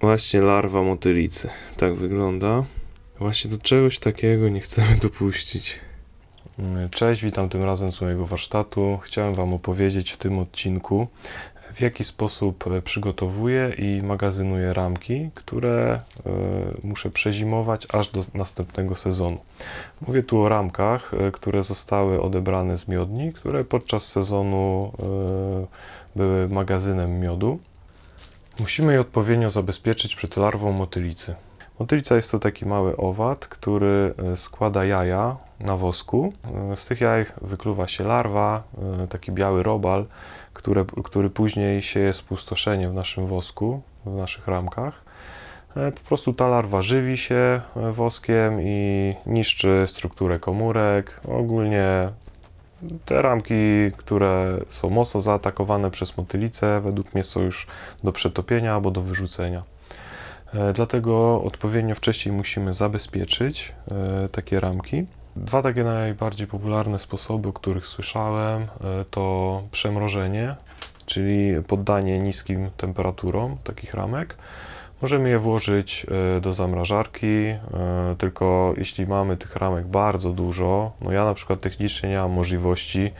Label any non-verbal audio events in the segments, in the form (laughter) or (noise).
Właśnie larwa motylicy. Tak wygląda. Właśnie do czegoś takiego nie chcemy (laughs) dopuścić. Cześć, witam tym razem z mojego warsztatu. Chciałem Wam opowiedzieć w tym odcinku, w jaki sposób e, przygotowuję i magazynuję ramki, które e, muszę przezimować aż do następnego sezonu. Mówię tu o ramkach, e, które zostały odebrane z miodni, które podczas sezonu były magazynem miodu. Musimy je odpowiednio zabezpieczyć przed larwą motylicy. Motylica jest to taki mały owad, który e, składa jaja na wosku. E, Z tych jaj wykluwa się larwa, e, taki biały robal, które, który później sieje spustoszenie w naszym wosku, w naszych ramkach. Po prostu ta larwa żywi się woskiem i niszczy strukturę komórek. Ogólnie te ramki, które są mocno zaatakowane przez motylicę, według mnie są już do przetopienia albo do wyrzucenia. E, Dlatego odpowiednio wcześniej musimy zabezpieczyć e, takie ramki. Dwa takie najbardziej popularne sposoby, o których słyszałem, e, to przemrożenie, czyli poddanie niskim temperaturom takich ramek. Możemy je włożyć e, do zamrażarki, e, tylko jeśli mamy tych ramek bardzo dużo, no ja na przykład technicznie nie mam możliwości,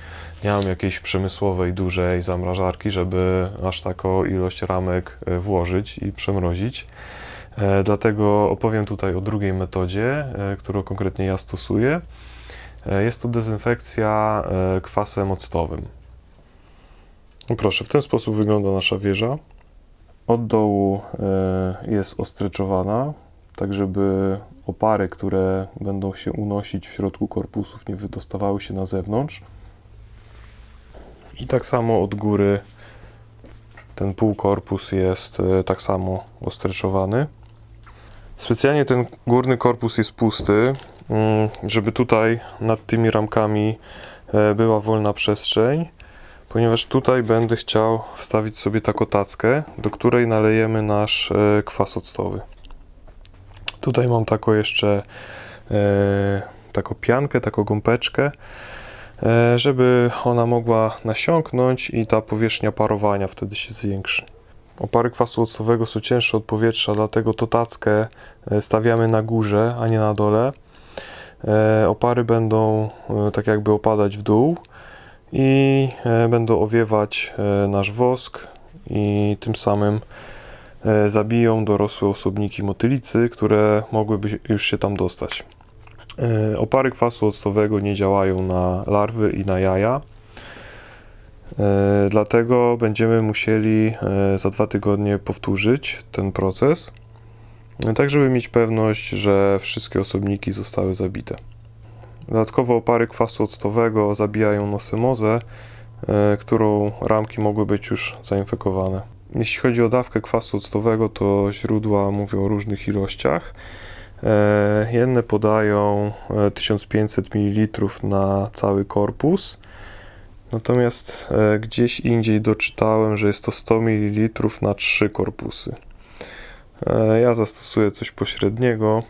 nie mam jakiejś przemysłowej dużej zamrażarki, żeby aż taką ilość ramek e, włożyć i przemrozić. Dlatego opowiem tutaj o drugiej metodzie, którą konkretnie ja stosuję. Jest to dezynfekcja kwasem octowym. Proszę, w ten sposób wygląda nasza wieża. Od dołu e, jest ostryczowana, tak żeby opary, które będą się unosić w środku korpusów, nie wydostawały się na zewnątrz. I tak samo od góry ten półkorpus jest e, tak samo ostryczowany. Specjalnie ten górny korpus jest pusty, mm, żeby tutaj nad tymi ramkami e, była wolna przestrzeń, ponieważ tutaj będę chciał wstawić sobie taką tackę, do której nalejemy nasz e, kwas octowy. Tutaj mam taką jeszcze e, taką piankę, taką gąbeczkę, e, żeby ona mogła nasiąknąć i ta powierzchnia parowania wtedy się zwiększy. Opary kwasu octowego są cięższe od powietrza, dlatego to tackę stawiamy na górze, a nie na dole. Opary będą tak jakby opadać w dół i e, będą owiewać e, nasz wosk i tym samym e, zabiją dorosłe osobniki motylicy, które mogłyby już się tam dostać. Opary kwasu octowego nie działają na larwy i na jaja. Dlatego będziemy musieli za dwa tygodnie powtórzyć ten proces, tak żeby mieć pewność, że wszystkie osobniki zostały zabite. Dodatkowo opary kwasu octowego zabijają nosymozę, e, którą ramki mogły być już zainfekowane. Jeśli chodzi o dawkę kwasu octowego, to źródła mówią o różnych ilościach. E, Jedne podają e, 1500 ml na cały korpus, natomiast e, gdzieś indziej doczytałem, że jest to 100 ml na 3 korpusy. E, Ja zastosuję coś pośredniego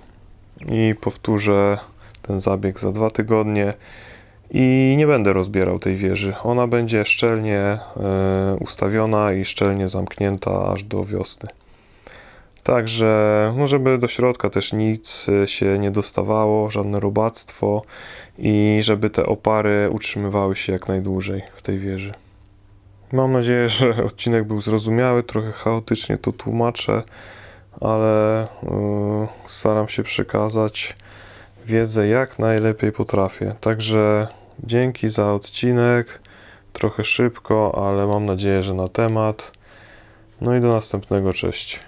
i powtórzę ten zabieg za dwa tygodnie i nie będę rozbierał tej wieży. Ona będzie szczelnie e, ustawiona i szczelnie zamknięta aż do wiosny. Także, no żeby do środka też nic e, się nie dostawało, żadne robactwo i żeby te opary utrzymywały się jak najdłużej w tej wieży. Mam nadzieję, (laughs) że odcinek był zrozumiały, trochę chaotycznie to tłumaczę, ale e, staram się przekazać wiedzę jak najlepiej potrafię. Także dzięki za odcinek. Trochę szybko, ale mam nadzieję, że na temat. No i do następnego. Cześć.